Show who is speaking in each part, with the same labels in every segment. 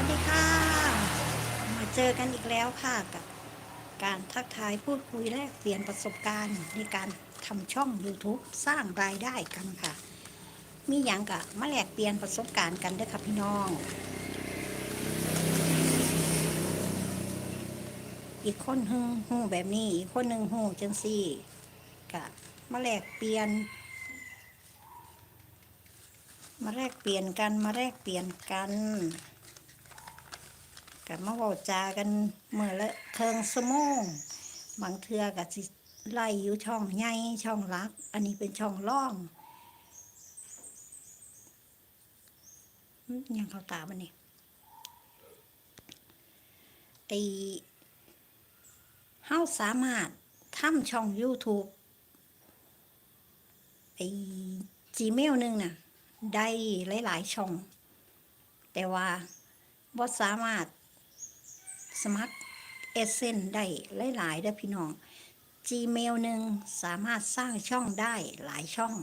Speaker 1: วัสดีค่ะ มาเจอกันอีกแล้วค่ะกับการทักทายพูดคุยแลกเปลี่ยนประสบการณ์ในการทำช่อง YouTube สร้างรายได้กันค่ะ มีอย่างกะมาแลกเปลี่ยนประสบการณ์กันด้อค่ะพี่น้อง อีกคนหึ่งหูแบบนี้ อีกคนหนึ่งหูจังซี่กะมาแลกเปลี่ยน มาแลกเปลี่ยนกันมาแลกเปลี่ยนกัน กับมาเว้าจากันเมื่อละเคิงสมองบางเทือกับสิไล่อยู่ช่องใหญ่ช่องลัก อันนี้เป็นช่องล่องหึยังเขาตาบันนี่ไอเฮาสามารถทำช่อง YouTube ไอ Gmail หนึ่งน่ะ ได้หลาย ๆ ช่อง แต่ว่าบ่สามารถ สมัครเอเซนได้หลายๆเด้พี่น้อง Gmail หนึ่งสามารถสร้างช่องได้หลายช่อง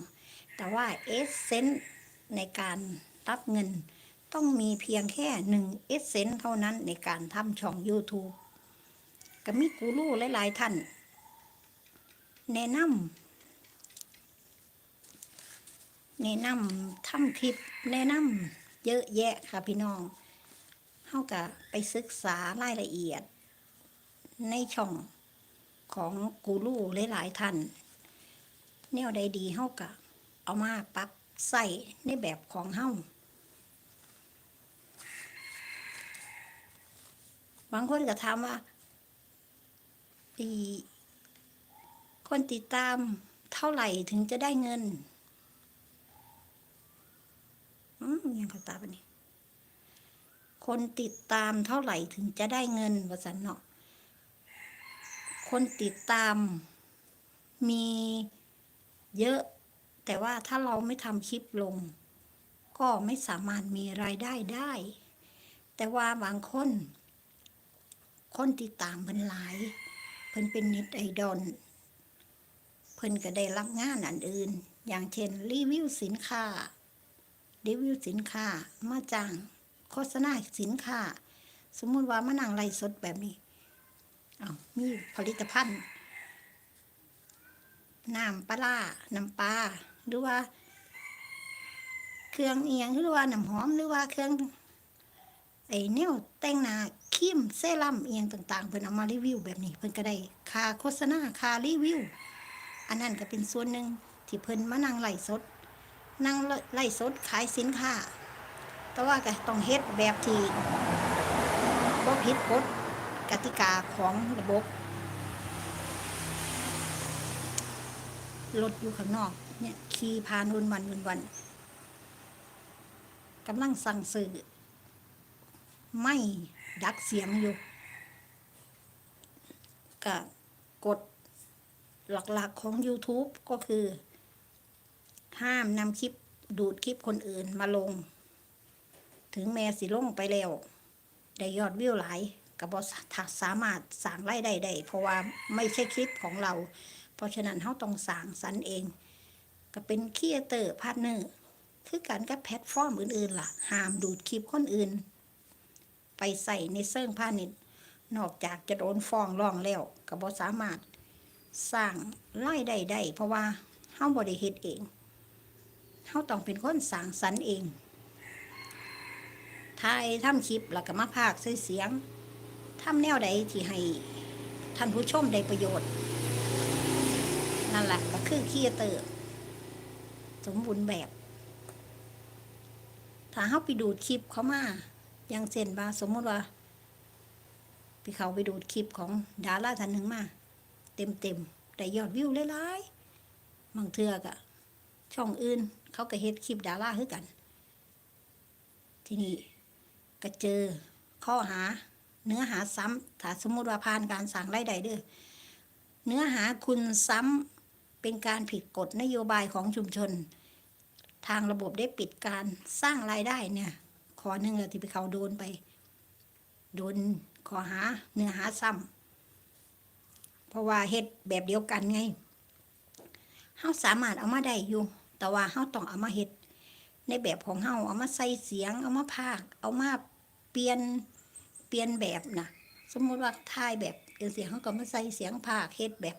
Speaker 1: แต่ว่าเอเซนในการรับเงินต้องมีเพียงแค่หนึ่งเอเซนเท่านั้นในการทำช่อง YouTube ก็มีกูรูหลาย ๆ ท่าน แนะนำแนะนำทำคลิป แนะนำเยอะแยะค่ะพี่น้อง เฮาก็ไปศึกษารายละเอียด ในช่องของกูรูหลายๆท่านแนวใดดีเฮาก็เอามาปรับใส่ในแบบของเฮาบางคนก็ถามว่าอีคนติดตามเท่าไหร่ถึงจะได้เงิน อืมยังเขาตาปนี่ คนติดตามเท่าไหร่ถึงจะได้เงินวสันเนาะคนติดตามมีเยอะ แต่ว่าถ้าเราไม่ทำคลิปลง ก็ไม่สามารถมีรายได้ได้ แต่ว่าบางคน คนติดตามเพิ่นหลาย เพิ่นเป็นน็ตไอดอลเพิ่นก็ได้รับงานอันอื่น อย่างเช่นรีวิวสินค้ารีวิวสินค้ามาจ้าง โฆษณาสินค้า สมมุติว่ามานั่งไลฟ์สดแบบนี้เอามีผลิตภัณฑ์น้ำปลาน้ำปลาหรือว่า เครื่องเอียงหรือว่าน้ำหอมหรือว่าเครื่องไอ้แนวแต่งหน้าครีมเซรั่มเอียงต่างๆเพิ่นเอามารีวิวแบบนี้ เพิ่นก็ได้ค่าโฆษณาค่ารีวิวอันนั้นก็เป็นส่วนหนึ่งที่เพิ่นมานั่งไลฟ์สด นั่งไล่สดขายสินค้า แต่ว่าก็ต้องเฮ็ดแบบที่บ่ผิดกฎกติกาของระบบรถอยู่ข้างนอก เนี่ยขี่ผ่านวันวันวันวันกำลังสั่งซื้อไม่ดักเสียงอยู่ก็กดหลักๆของ YouTube ก็คือ ห้ามนำคลิปดูดคลิปคนอื่นมาลง ถึงแม้สิลงไปแล้วได้ยอดวิวหลายกับบสามารถสร้างรายได้ได้เพราะว่าไม่ใช่คลิปของเรา เพราะฉะนั้นเขาต้องสร้างสรรค์เอง ก็เป็นเครีเอเตอร์พาร์ทเนอร์คือการกับแพลตฟอร์มอื่นๆล่ะห้ามดูดคลิปคนอื่น ไปใส่ในเซิ่งพาณิชย์นอกจากจะโดนฟ้องร้องแล้วกับบสามารถสร้างรายได้ได้เพราะว่าเฮาบริเฮ็ดเองเขาต้องเป็นคนสร้างสรรเอง ถ่ายทำคลิปแล้วก็มาพากใส่เสียงทำแนวใดที่ให้ท่านผู้ชมได้ประโยชน์ นั่นแหละก็คือครีเอเตอร์ สมบูรณ์แบบ ถ้าเขาไปดูดคลิปเขามาอย่างเช่นว่าสมมติว่าพี่เขาไปดูดคลิปของดาราท่านหนึ่งมา เต็มเต็มๆได้ยอดวิวหลายๆบางเทือกอะช่องอื่น เขาก็เฮ็ดคลิปดาราคือกัน ที่นี้ ก็เจอข้อหาเนื้อหาซ้ำถ้าสมมติว่าผ่านการสั่งรายได้เด้อเนื้อหาคุณซ้ำเป็นการผิดกฎนโยบายของชุมชน ทางระบบได้ปิดการสร้างรายได้เนี่ยขอหนึ่งเลยที่ไปเขาโดนไป โดนขอหาเนื้อหาซ้ำเพราะว่าเฮ็ดแบบเดียวกันไงเฮาสามารถเอามาได้อยู่ แต่ว่าเฮาต้องเอามาเฮ็ด ในแบบของเฮาเอามาใส่เสียง เอามาพากเอามาเปลี่ยนเปลี่ยนแบบนะสมมุติว่าถ่ายแบบเดี๋ยวเสียงเขาก็มาใส่เสียงภาคเฮ็ดแบบ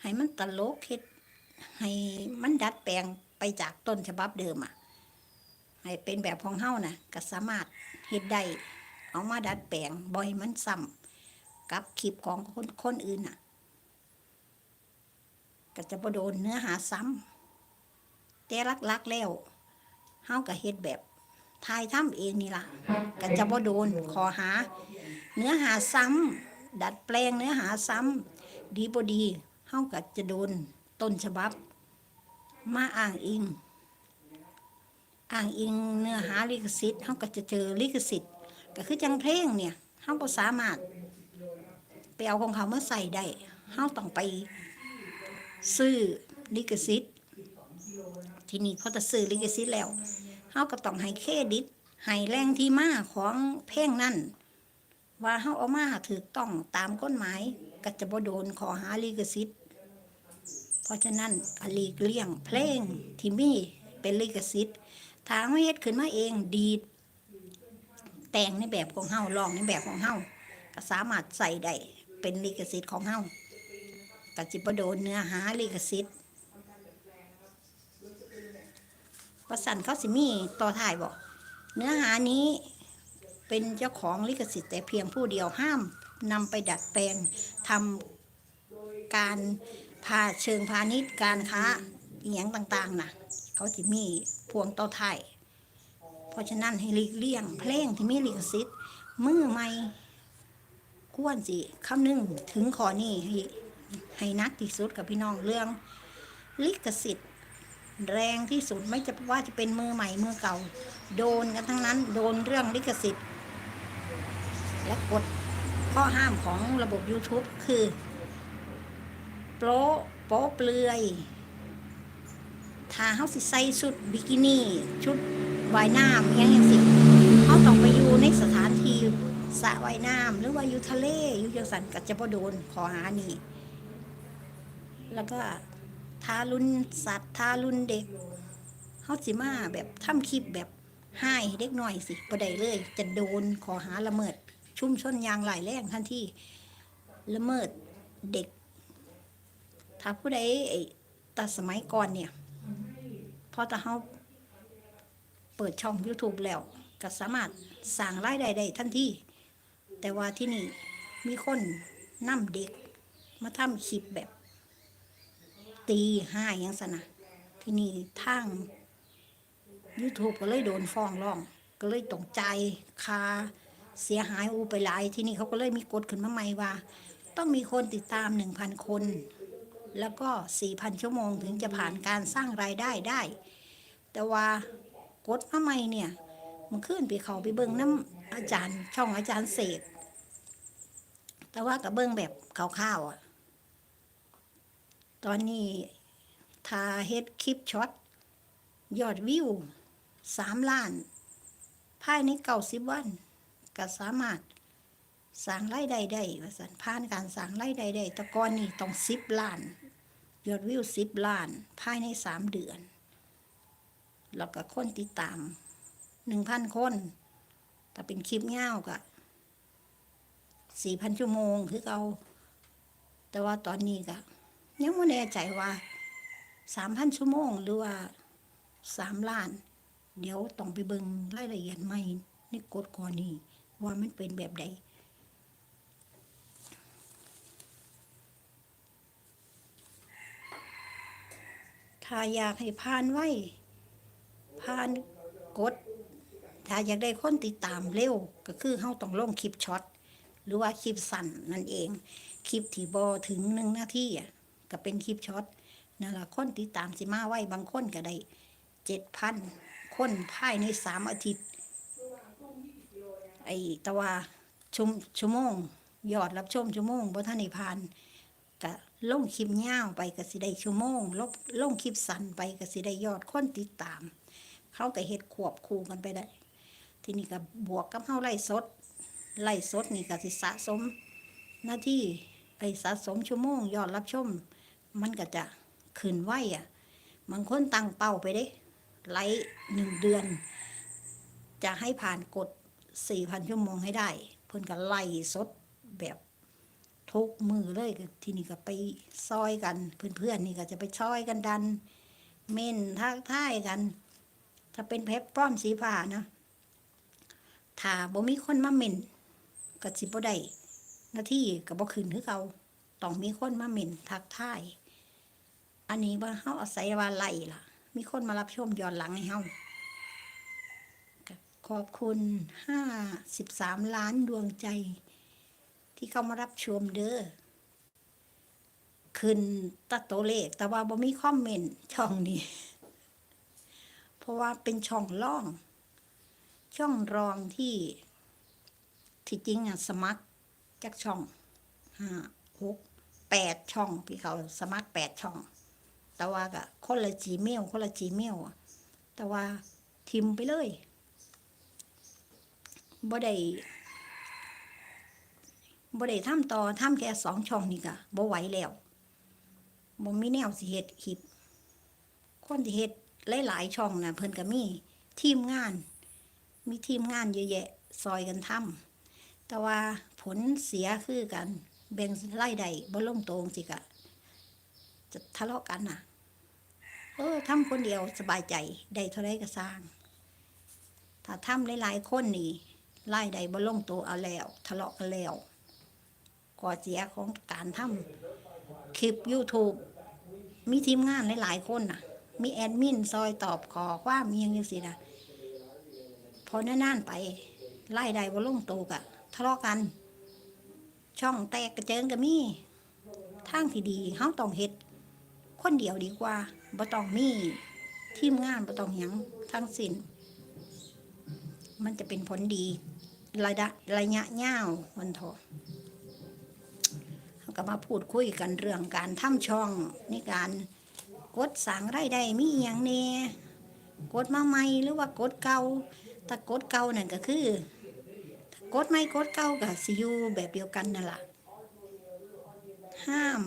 Speaker 1: ให้มันตลกเฮ็ดให้มันดัดแปลงไปจากต้นฉบับเดิมอะให้เป็นแบบของเฮานะก็สามารถเฮ็ดได้เอามาดัดแปลงบ่ให้มันซ้ำกับคลิปของคนคนอื่นน่ะ ก็จะบ่โดนเนื้อหาซ้ำแต่ลักๆแล้ว เฮาก็เฮ็ดแบบทายทำเองนี่ล่ะก็จะบ่โดนขอหา เนื้อหาซ้ำดัดแปลงเนื้อหาซ้ำดีบ่ดีเฮาก็จะโดนต้นฉบับ มาอ้างอิงอ้างอิงเนื้อหาลิขสิทธิ์เฮาก็จะเจอลิขสิทธิ์ ก็คือจังเพลงเนี่ยเฮาบ่สามารถไปเอาของเขามาใส่ได้เฮาต้องไปซื้อลิขสิทธิ์ ทีนี้เขาจะซื้อลิขสิทธิ์แล้วาก็ต้องให้เครดิตให้แรงที่มาของเพลงนั้นว่าเฮาเอามาถูกต้องตามกฎหมายก็จะบ่โดนขอหาลิขสิทธิ์เพราะฉะนั้นก็หลีกเลี่ยงเพลงที่มีเป็นลิขสิทธิ์ทางไม่เฮ็ดขึ้นมาเองดีดแต่งในแบบของเฮาลองในแบบของเฮาก็สามารถใส่ได้เป็นลิขสิทธิ์ของเฮาก็จิบโดนเนื้อหาลิขสิทธิ์ ประสันเขาสิมีต่อถ่ายบอก เนื้อหานี้เป็นเจ้าของลิขสิทธิ์แต่เพียงผู้เดียวห้ามนำไปดัดแปลงทำการพาเชิงพาณิชย์การค้าอหย่างต่างๆนะเขาสิมีพวงต่อถ่ายเพราะฉะนั้นให้หลีกเลี่ยง เพลงที่มีลิขสิทธิ์มือใหม่ควรสิคำนึงถึงขอนี้ให้ให้นักที่สุดกับพี่น้องเรื่อง ลิขสิทธิ์ แรงที่สุดไม่จะว่าจะเป็นมือใหม่มือเก่า โดนกันทั้งนั้น โดนเรื่องลิขสิทธิ์ และกฎข้อห้ามของระบบ YouTube คือ โปรโป๊เปลือยถ้าเขาสิใส่ชุดบิกินี่ ชุดว่ายน้ำอยังอย่างสิเขาต้องไปอยู่ในสถานที่สระว่ายน้ำหรือว่าอยู่ทะเลอยู่จังสันกัจะบ่โดนขอหานี่ แล้วก็ ทารุณสัตว์ทารุณเด็กเขาสิมาแบบทำคลิปแบบให้เด็กหน่อยสิบ่ได้เลย จะโดนขอหาละเมิด ชุ่มชนยางหลายแรงทันทีละเมิดเด็ก ถ้าผู้ใดไอ้ตัสมัยก่อนเนี่ยพอแต่เขาเปิดช่อง YouTube แล้ว ก็สามารถสร้างรายได้ได้ทันทีแต่ว่าที่นี่มีคนนำเด็ก มาทำคลิปแบบ ตีห้าอย่างสนะที่นี่ทาง YouTube ก็เลยโดนฟ้องร้อง ก็เลยต้องใจคาเสียหายอูไปหลาย ที่นี่เขาก็เลยมีกฎขึ้นมาใหม่ว่า ต้องมีคนติดตามหนึ่งพันคน แล้วก็สี่พันชั่วโมงถึงจะผ่านการสร้างรายได้ได้ แต่ว่ากฎมาใหม่เนี่ยมันขึ้นไปเขาไปเบิ่งน้ำอาจารย์ ช่องอาจารย์เสกแต่ว่ากับเบิ่งแบบข่าวๆอะ ตอนนี้ทาเฮ็ดคลิปช็อต ยอดวิวสามล้าน ภายในเก้าสิบวันก็สามารถสร้างรายได้ได้ว่าสันผ่านการสร้างรายได้ได้ต่ก่อนนี่ต้องสิบล้าน ยอดวิวสิบล้าน ภายในสามเดือน แล้วก็คนติดตามหนึ่งพันคน แต่เป็นคลิปเงาวก็สี่พันชั่วโมงคือเอา แต่ว่าตอนนี้ก็ ยังไม่แน่ใจว่าสามพันชั่วโมงหรือว่าสามล้าน เดี๋ยวต้องไปเบิ่งรายละเอียดใหม่ในกฎก่อนนี้ว่ามันเป็นแบบใดถ้าอยากให้ผ่านไว้ผ่านกด ถ้าอยากได้คนติดตามเร็ว ก็คือเฮาต้องลงคลิปช็อต หรือว่าคลิปสั้นนั่นเอง คลิปที่บอถึงหนึ่งนาทีอะ ก็เป็นคลิปช็อตนั่นละคนติดตามสิมาไว้บางคนก็ได้เจ็ดพันคนภายในสามอาทิตย์ ไอ้แตว่าชุมชั่วโมงยอดรับชมชั่วโมงบ่ทันได้ผ่านก็ลงคลิปยาวไปก็สิได้ชั่วโมงลบลงคลิปสั้นไปก็สิได้ยอดคนติดตาม เขาก็เฮ็ดควบคู่กันไปได้ ทีนี้ก็บวกกับเฮาไล่สดไล่สดนี่ก็สิสะสมหน้าที่ ไปสะสมชั่วโมงยอดรับชม มันก็จะขึ้นไหวอะบางคนตั้งเป้าไปเด้ไลฟ์หนึ่งเดือน จะให้ผ่านกดสี่พันชั่วโมงให้ได้ เพิ่นก็ไล่สดแบบทุกมือเลยทีนี้ก็ไปซอยกัน เพื่อนๆนี่ก็จะไปซอยกันดัน เม่นทักทายกัน ถ้าเป็นเพชรป้อมสีฟ้านะถ้าบ่มีคนมาเม่นก็สิบ่ได้ นาที่ก็บ่ขึ้นคือเก่าต้องมีคนมาเหม่นทักทายอันนี้ว่าเฮาอาศัยว่าไล่ล่ะ มีคนมารับชมย้อนหลังให้เฮาขอบคุณห้าสิบสามล้านดวงใจ ที่เข้ามารับชมเด้อขึ้นตัดตัวเลข แต่ว่าบ่มีคอมเมนต์ช่องนี้ เพราะว่าเป็นช่องร่อง ช่องรองที่ที่จริงอะสมัคร จากช่องห้าหกแปดช่อง พี่เขาสมัครแปดช่อง แต่ว่าก็คนละจีเมลคนละจีเมลแต่ว่าทิมไปเลยบ่ได้บ่ได้ทำต่อทำแค่สองช่องนี่ก็บ่ไหวแล้วบ่มีแนวสิเฮ็ดคลิปคนที่เฮ็ดหลายๆช่องนะเพิ่นก็มีทีมงาน มีทีมงานเยอะแยะซอยกันทำแต่ว่า ลเสียคือกันแบ่งรายได้บ่ลงตรงสิกะ จะทะเลาะกันน่ะ เออทำคนเดียวสบายใจได้เท่าไรก็สร้าง ถ้าทำหลายๆคนนี่รายได้บ่ลงตัวเอาแล้ว ทะเลาะกันแล้วก่อเสียของการทำคลิป YouTube มีทีมงานหลายๆคนน่ะ มีแอดมินซอยตอบขอความมีอย่างนี้สินะพอนานๆไปไล่ใดบ่ลงตัวกะ ทะเลาะกัน ช่องแตกกระเจิงก็มีทางที่ดีเฮาต้องเฮ็ด คนเดียวดีกว่าบ่ต้องมีทีมงานบ่ต้องหยังทั้งสิ้น มันจะเป็นผลดี ระยะระยะยาวมันเถอะเราก็มาพูดคุยกันเรื่องการทำช่องในการกดสั่งไรายได้มีอย่างแน่กดมาใหม่หรือว่ากดเก่าถ้ากดเก่านั่นก็คือ กดไม่กดเก่ากับสิอยูแบบเดียวกันนั่นแหละห้าม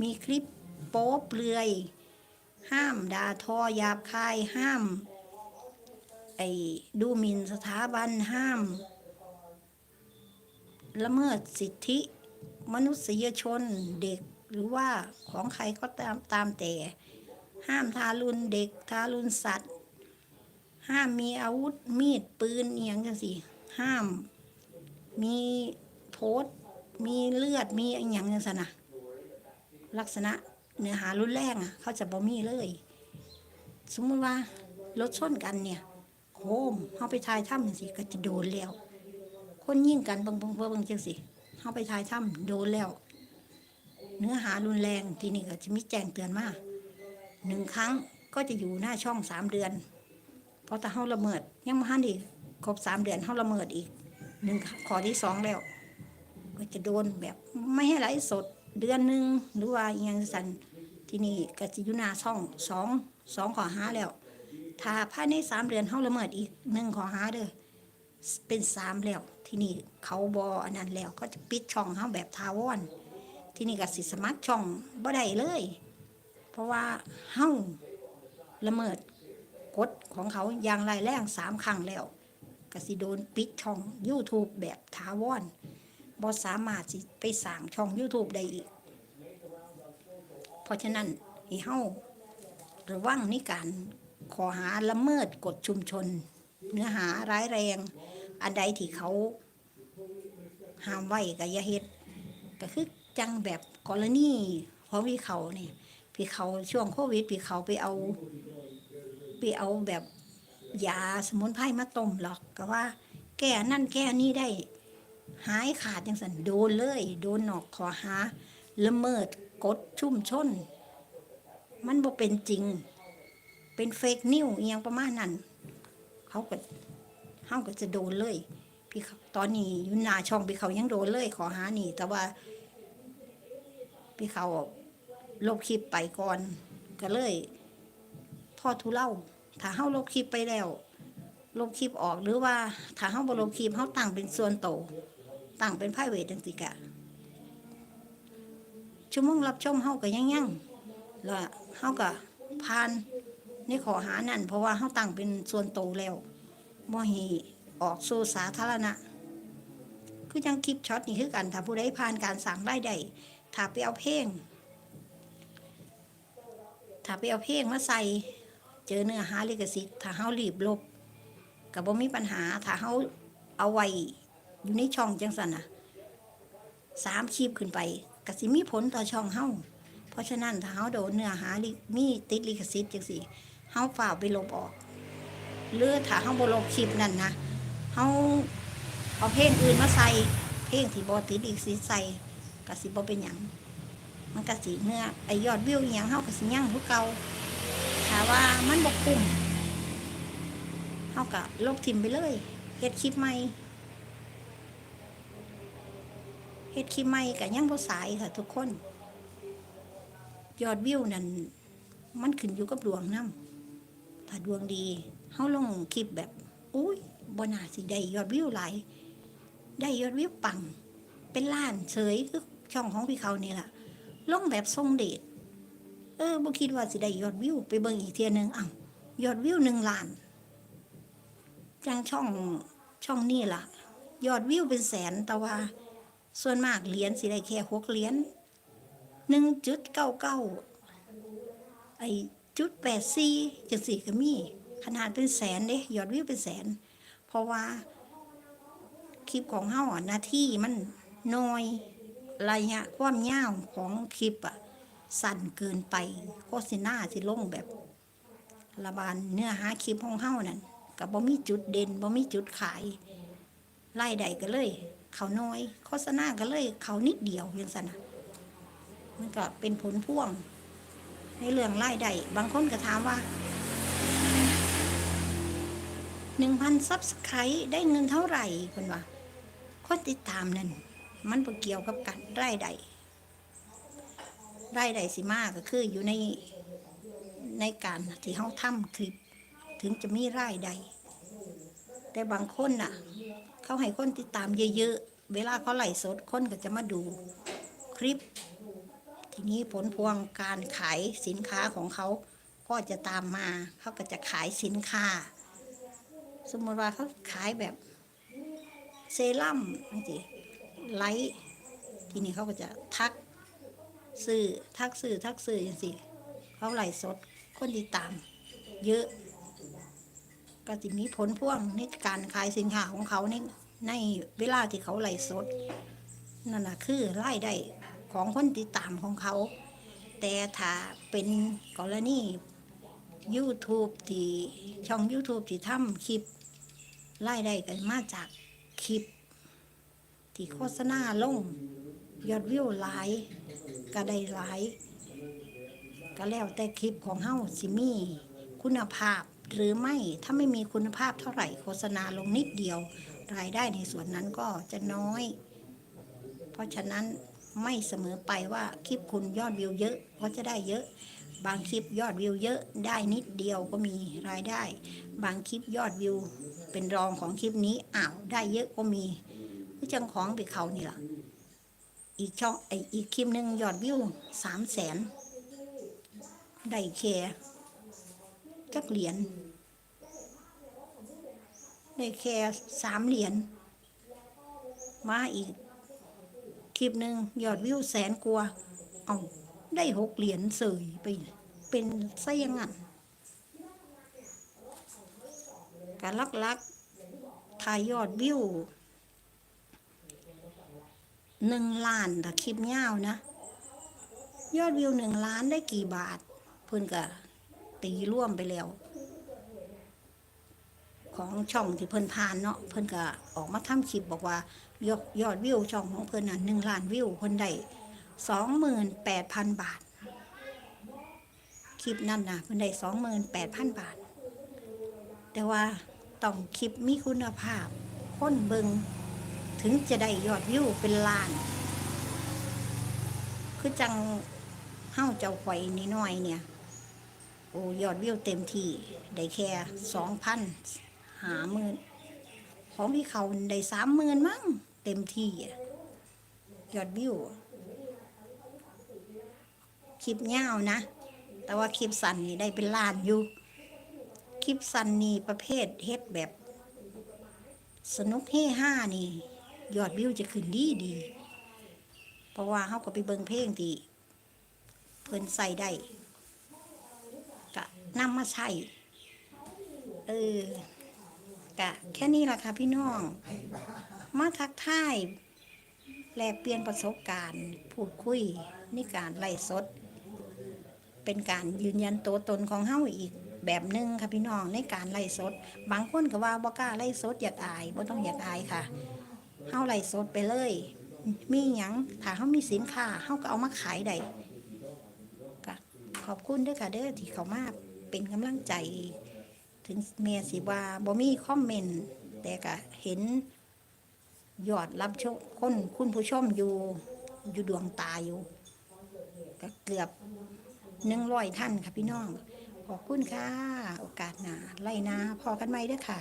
Speaker 1: มีคลิปโป๊เปลือย ห้ามด่าทอหยาบคาย ห้าม ไอ้ดูหมิ่นสถาบันห้าม ละเมิดสิทธิมนุษยชนเด็กหรือว่าของใครก็ตามตามแต่ ห้ามทารุณเด็กทารุณสัตว์ ห้ามมีอาวุธมีดปืนเอียงจังสิห้าม มีโพสมีเลือดมีอย่างจังสนะลักษณะเนื้อหารุนแรงอะ เขาจะบ่มีเลย สมมติว่ารถชนกันเนี่ยโคมเขาไปทายถ้ำสิก็จะโดนแล้ว คนยิ่งกันเบิงเบิ่งเบิ่งจังสิเขาไปทายถ้ำโดนแล้ว เนื้อหารุนแรงทีนี้ก็จะมีแจ้งเตือนมาหนึ่งครั้งก็จะอยู่หน้าช่องสามเดือน เพราะถ้าเขาละเมิด ยังมาหันอีกครบสามเดือนเขาละเมิดอีกหนึ่งขอที่สองแล้ว ก็จะโดนแบบไม่ให้ไหลสดเดือนหนึ่งหรือว่าอหยังสันที่นี่กจะอยู่หน้าช่องสองสองขอหาแล้ว ถ้าภายในสามเดือนเขาละเมิดอีกหนึ่งขอหาเด้อเป็นสามแล้ว ที่นี่เขาบออันนั้นแล้วก็จะปิดช่องเขาแบบทาวอนที่นี่ก็สิสมัครช่องบ่ได้เลย เพราะว่าเฮาละเมิด กฎของเขาอย่างไรแรงสามครั้งแล้วกสิโดนปิดช่อง YouTube แบบทาวอนบ่สามารถสิไปสร้างช่อง YouTube ได้อีก เพราะฉะนั้นให้เฮาระวังในการขอหาละเมิดกฎชุมชน เนื้อหาร้ายแรง อันใดที่เขาห้ามไว้ก็อย่าเฮ็ดก็คือจังแบบกรณีของพี่เขาเนี่ยพี่เขาช่วงโควิดพี่เขาไปเอา ไปเอาแบบยาสมุนไพรมาต้มหรอกก็ว่า แก้นั่นแก้นี่ได้ หายขาดจังสันโดนเลย โดนหนอกขอหาละเมิดกฎชุ่มชน มันบ่เป็นจริง เป็นเฟกนิวเอหยังประมาณนั้นเขาก็เขาก็จะโดนเลย พี่เขาตอนนี้ยุนาช่องพี่เขายังโดนเลยขอหานี่ แต่ว่า พี่เขาลบคลิปไปก่อนก็เลย อทุเล่าถ้าเฮาลบคลิปไปแล้ว ลบคลิปออกหรือว่าถ้าเฮาบ่ลบคลิปเฮาตั้งเป็นส่วนโตตั้งเป็นไพรเวทจังสิกะชั่วโมงรับชมเฮาก็ยังยังแล้วเฮาก็ผ่านในขอหานั่น เพราะว่าเฮาตั้งเป็นส่วนโตแล้วบ่ให้ออกสู่สาธารณะ คือจังคลิปช็อตนี่คือกันถ้าผู้ใดผ่านการสั่งได้ได้ถ้าไปเอาเพลงถ้าไปเอาเพลงมาใส่ เจอเนื้อหาลิขสิทธิ์ถ้าเฮารีบลบก็บ่มีปัญหาถ้าเฮาเอาไว้อยู่ในช่องจังซั่นน่ะสามคลิปขึ้นไปก็สิมีผลต่อช่องเฮาเพราะฉะนั้นถ้าเฮาโดนเนื้อหามีติดลิขสิทธิ์จังซี่เฮาฝ่าไปลบออกหรือถ้าเฮาบ่ลบคลิปนั่นนะเฮาเอาเพลงอื่นมาใส่เพลงที่บ่ติดลิขสิทธิ์ใส่ก็สิบ่เป็นหยังมันก็สิเนื้อไอยอดวิวอหยังเฮาก็สิยังคือเก่าาว่ามันบกคุ้มเฮาก็ลบทิมไปเลยเฮ็ดคลิปใหม่เฮ็ดคลิปใหม่ก็ยังบ่สายค่ะทุกคน ยอดวิวนั่นมันขึ้นอยู่กับดวงนำถ้าดวงดีเฮาลงคลิปแบบอุ้ยบ่น่าสิได้ยอดวิวหลายได้ยอดวิวปัง เป็นล้านเฉยคือช่องของพี่เขานี่ล่ะลงแบบทรงเดช เออบ่คิดว่าสิได้ยอดวิว ไปเบิ่งอีกเทียนึงอ้าวยอดวิวหนึ่งล้านจังช่องช่องนี้ล่ะ ยอดวิวเป็นแสนแต่ว่า ส่วนมากเหรียญสิได้แค่หกเหรียญหนึ่งจุดเก้าเก้าไอจุดแปดสี่จังสี่ก็มีขนาดเป็นแสนเด้ยอดวิวเป็นแสน เพราะว่า คลิปของเฮาอะหนาที่มันน้อยระยะความยาวของคลิปอะ สั่นเกินไปโฆษณาสิลงแบบ ระบานเนื้อหาคลิปของเฮานั่นกับบ่มีจุดเด่นบ่มีจุดขายไล่ใดก็เลย เขาน้อยโฆษณาก็เลย เขานิดเดียวอย่างสันนะมันก็เป็นผลพ่วง ในเรื่องไล่ใดบางคนก็ถามว่าหนึ่งพันซับสไครต์ได้เงินเท่าไหร่คนว่าคนติดตามนั่นมันเกี่ยวกับการไล่ใด รายได้สิมากก็คืออยู่ในในการที่เขาทำคลิป ถึงจะมีรายได้แต่บางคนน่ะ เขาให้คนติดตามเยอะๆ เวลาเขาไลฟ์สดคนก็จะมาดูคลิป ทีนี้ผลพวงการขายสินค้าของเขาก็จะตามมา เขาก็จะขายสินค้า สมมติว่าเขาขายแบบเซรั่มนั่นสิไลท์ทีนี้เขาก็จะทัก ซื้อทักซื้อทักซื้ออย่างสิเขาไหลสดคนติดตาม เยอะ ก็จะมีผลพ่วงในการขายสินค้าของเขาในในเวลาที่เขาไหลสดนั่นนะคือรายได้ของคนติดตามของเขา แต่ถ้าเป็นกรณี YouTube ที่ช่อง YouTube ที่ทำคลิปรายได้กันมาจากคลิป ที่โฆษณาลงยอดวิวหลาย ก็ได้หลาย ก็แล้วแต่คลิปของเฮาสิมีคุณภาพหรือไม่ถ้าไม่มีคุณภาพเท่าไหร่โฆษณาลงนิดเดียว รายได้ในส่วนนั้นก็จะน้อย เพราะฉะนั้นไม่เสมอไปว่าคลิปคุณยอดวิวเยอะก็จะได้เยอะ บางคลิปยอดวิวเยอะได้นิดเดียวก็มีรายได้ บางคลิปยอดวิว เป็นรองของคลิปนี้อ้าวได้เยอะก็มีผู้จังของไปเขานี่ล่ะ อีกช่องไออีกคลิปหนึ่งยอดวิวสามแสนได้แค่จักเหรียญได้แค่สามเหรียญมาอีกคลิปหนึ่งยอดวิวแสนกว่าเอาได้หกเหรียญเสยไปเป็นซะอยังงั้นการลักลักทายยอดวิว หนึ่งล้านถ้าคลิปยาวนะ ยอดวิวหนึ่งล้านได้กี่บาท เพิ่อนก็ตีร่วมไปแล้ว ของช่องที่เพิ่อนพานเนาะเพิ่อนก็ออกมาทำคลิปบอกว่ายอดยอดวิวช่องของเพิ่อนน่ะหนึ่งล้านวิวเพิ่อนได้สองหมื่นแปดพันบาท คลิปนั้นนะเพิ่อนได้สองหมื่นแปดพันบาท แต่ว่าต้องคลิปมีคุณภาพคนเบิง ถึงจะได้ยอดวิวเป็นล้าน คือจังเฮ้าเจ้าข่อยนิดหน่อยเนี่ย โอ้ยอดวิวเต็มที่ได้แค่สองพันหาหมื่นของพี่เขาได้สามหมื่นมั้งเต็มที่ยอดวิวคลิปยาวนะ แต่ว่าคลิปสั้นนี่ได้เป็นล้านอยู่คลิปสั้นนี่ประเภทเฮ็ดแบบสนุกเฮห้านี่ ยอดวิวจะขึ้นดีดี เพราะว่าเขาก็ไปเบิงเพลงที่เพิ่นใส่ได้กะนำมาใช้เออกะแค่นี้ล่ะค่ะพี่น้อง มาทักทายแลกเปลี่ยนประสบการณ์ พูดคุยในการไล่สด เป็นการยืนยันตัวตนของเฮาอีกแบบหนึ่งค่ะพี่น้องในการไล่สด บางคนก็ว่าบ่กล้าไล่สดอยากอายบ่ต้องอยากอายค่ะ เฮาไล่สดไปเลย มีหยังถ้าเฮามีสินค้าเฮาก็เอามาขายได้ก็ขอบคุณด้วยค่ะ เด้อที่เขามาเป็นกำลังใจ ถึงแม่สิว่าบ่มีคอมเมนต์แต่ก็เห็นยอดรับชมคนคุณผู้ชมอยู่อยู่ดวงตาอยู่ก็เกือบหนึ่งร้อยท่านค่ะพี่น้อง ขอบคุณค่ะ โอกาสหนาไล่นาพอกันไหมเด้อค่ะ